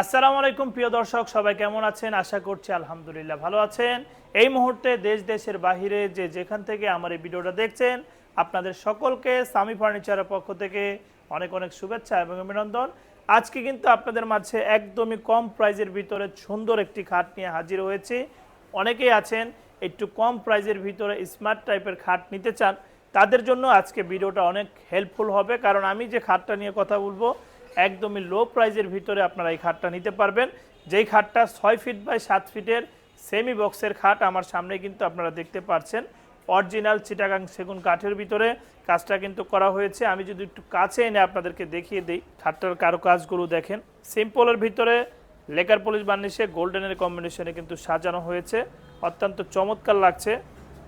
আসসালামু আলাইকুম, প্রিয় দর্শক, সবাই কেমন আছেন? আশা করছি আলহামদুলিল্লাহ ভালো আছেন। এই মুহূর্তে দেশ, দেশের বাহিরে যে যেখান থেকে আমার এই ভিডিওটা দেখছেন, আপনাদের সকলকে সামি ফার্নিচারের পক্ষ থেকে অনেক অনেক শুভেচ্ছা এবং অভিনন্দন। আজকে কিন্তু আপনাদের মাঝে একদমই কম প্রাইজের ভিতরে সুন্দর একটি খাট নিয়ে হাজির হয়েছি। অনেকেই আছেন, একটু কম প্রাইজের ভিতরে স্মার্ট টাইপের খাট নিতে চান। তাদের জন্য আজকে ভিডিওটা অনেক হেল্পফুল হবে, কারণ আমি যে খাটটা নিয়ে কথা বলব একদমই লো প্রাইজের ভিতরে আপনারা এই খাটটা নিতে পারবেন। যেই খাটটা ছয় ফিট বাই সাত ফিটের সেমি বক্সের খাট আমার সামনে কিন্তু আপনারা দেখতে পাচ্ছেন। অরিজিনাল চিটাগাং সেগুন কাঠের ভিতরে কাজটা কিন্তু করা হয়েছে। আমি যদি একটু কাছে এনে আপনাদেরকে দেখিয়ে দিই, খাটটার কারও কাজগুলো দেখেন সিম্পলের ভিতরে লেকার পলিশ বার্নিশে গোল্ডেনের কম্বিনেশনে কিন্তু সাজানো হয়েছে। অত্যন্ত চমৎকার লাগছে।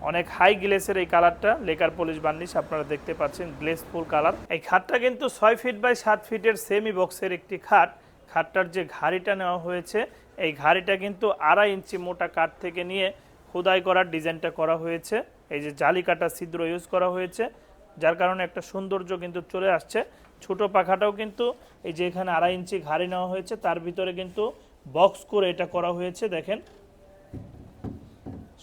অনেক হাই গ্লেসের এই কালারটা লেকার পলিশ বার্নিশ আপনারা দেখতে পাচ্ছেন গ্লেস ফুল কালার এই খাটটা কিন্তু ছয় ফিট বাই সাত ফিটের সেমি বক্সের একটি খাট। খাটটার যে ঘাড়িটা নেওয়া হয়েছে, এই ঘাড়িটা কিন্তু আড়াই ইঞ্চি মোটা কাঠ থেকে নিয়ে খোদাই করার ডিজাইনটা করা হয়েছে। এই যে জালি কাটা ছিদ্র ইউজ করা হয়েছে, যার কারণে একটা সৌন্দর্য কিন্তু চলে আসছে। ছোট পাখাটাও কিন্তু এই যে এখানে আড়াই ইঞ্চি ঘাড়ি নেওয়া হয়েছে, তার ভিতরে কিন্তু বক্স করে এটা করা হয়েছে, দেখেন।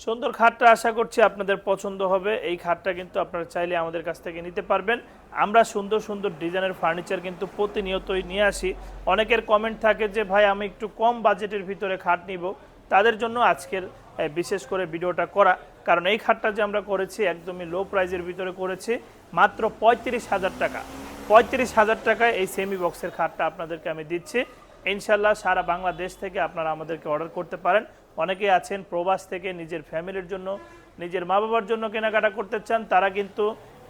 সুন্দর খাটটা আশা করছি আপনাদের পছন্দ হবে। এই খাটটা কিন্তু আপনারা চাইলে আমাদের কাছ থেকে নিতে পারবেন। আমরা সুন্দর সুন্দর ডিজাইনের ফার্নিচার কিন্তু প্রতিনিয়তই নিয়ে আসি। অনেকের কমেন্ট থাকে যে, ভাই, আমি একটু কম বাজেটের ভিতরে খাট নিব। তাদের জন্য আজকের বিশেষ করে ভিডিওটা করা। কারণ এই খাটটা যে আমরা করেছি, একদমই লো প্রাইজের ভিতরে করেছি, মাত্র পঁয়ত্রিশ হাজার টাকা। পঁয়ত্রিশ হাজার টাকায় এই সেমি বক্সের খাটটা আপনাদেরকে আমি দিচ্ছি। ইনশাল্লাহ সারা বাংলাদেশ থেকে আপনারা আমাদেরকে অর্ডার করতে পারেন। অনেকেই আছেন প্রবাস থেকে নিজের ফ্যামিলির জন্য, নিজের মা বাবার জন্য কেনাকাটা করতে চান, তারা কিন্তু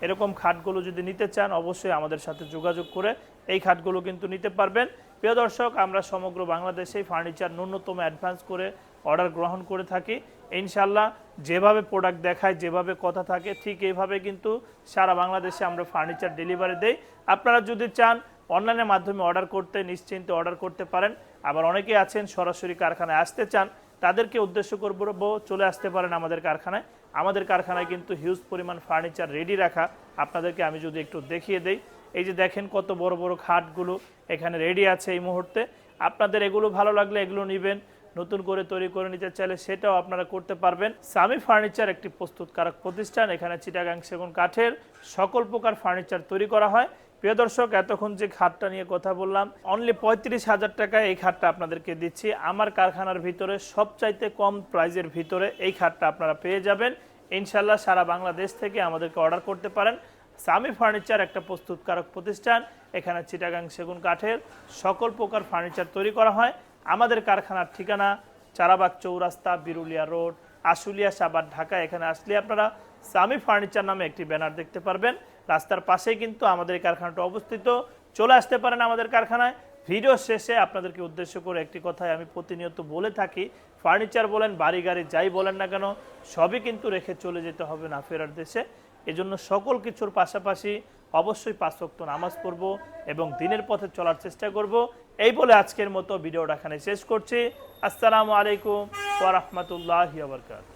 এরকম খাটগুলো যদি নিতে চান, অবশ্যই আমাদের সাথে যোগাযোগ করে এই খাটগুলো কিন্তু নিতে পারবেন। প্রিয় দর্শক, আমরা সমগ্র বাংলাদেশেই ফার্নিচার ন্যূনতম অ্যাডভান্স করে অর্ডার গ্রহণ করে থাকি। ইনশাল্লাহ যেভাবে প্রোডাক্ট দেখায়, যেভাবে কথা থাকে, ঠিক এইভাবে কিন্তু সারা বাংলাদেশে আমরা ফার্নিচার ডেলিভারি দেই। আপনারা যদি চান অনলাইনের মাধ্যমে অর্ডার করতে, নিশ্চিন্তে অর্ডার করতে পারেন। আবার অনেকে আছেন, সরাসরি কারখানায় আসতে চান, তাদেরকে উদ্দেশ্য করব চলে আসতে পারেন আমাদের কারখানায়। আমাদের কারখানায় কিন্তু হিউজ পরিমাণ ফার্নিচার রেডি রাখা। আপনাদেরকে আমি যদি একটু দেখিয়ে দেই, এই যে দেখেন কত বড় বড় খাটগুলো এখানে রেডি আছে এই মুহূর্তে। আপনাদের এগুলো ভালো লাগলে এগুলো নেবেন, নতুন করে তৈরি করে নিতে চাইলে সেটাও আপনারা করতে পারবেন। সামি ফার্নিচার একটি প্রস্তুতকারক প্রতিষ্ঠান, এখানে চিটাগাং সেগুন কাঠের সকল প্রকার ফার্নিচার তৈরি করা হয়। প্রিয় দর্শক, এতক্ষণ যে খাটটা নিয়ে কথা বললাম অনলি পঁয়ত্রিশ হাজার টাকায় এই খাটটা আপনাদেরকে দিচ্ছি। আমার কারখানার ভিতরে, সবচাইতে কম প্রাইজের ভিতরে এই খাটটা আপনারা পেয়ে যাবেন। ইনশাল্লাহ সারা বাংলাদেশ থেকে আমাদেরকে অর্ডার করতে পারেন। সামি ফার্নিচার, একটা প্রস্তুতকারক প্রতিষ্ঠান, এখানে চিটাগাং সেগুন কাঠের সকল প্রকার ফার্নিচার তৈরি করা হয়। আমাদের কারখানার ঠিকানা, চারাবাগ চৌরাস্তা, বিরুলিয়া রোড, আশুলিয়া সাবার ঢাকা, এখানে আসলে আপনারা সামি ফার্নিচার নামে একটি ব্যানার দেখতে পারবেন। রাস্তার পাশেই কিন্তু আমাদের কারখানাটা অবস্থিত। চলে আসতে পারেন আমাদের কারখানায়। ভিডিও শেষে আপনাদেরকে উদ্দেশ্য করে একটি কথাই আমি প্রতিনিয়ত বলে থাকি। ফার্নিচার বলেন, বাড়ি গাড়ি যাই বলেন না কেন, সবই কিন্তু রেখে চলে যেতে হবে না ফেরার দেশে। এজন্য সকল কিছুর পাশাপাশি অবশ্যই পাঁচ ওয়াক্ত নামাজ পড়ব এবং দিনের পথে চলার চেষ্টা করব। এই বলে আজকের মতো ভিডিওটা এখানে শেষ করছি। আসসালামু আলাইকুম ওয়া রাহমাতুল্লাহি ওয়া বারাকাতুহু।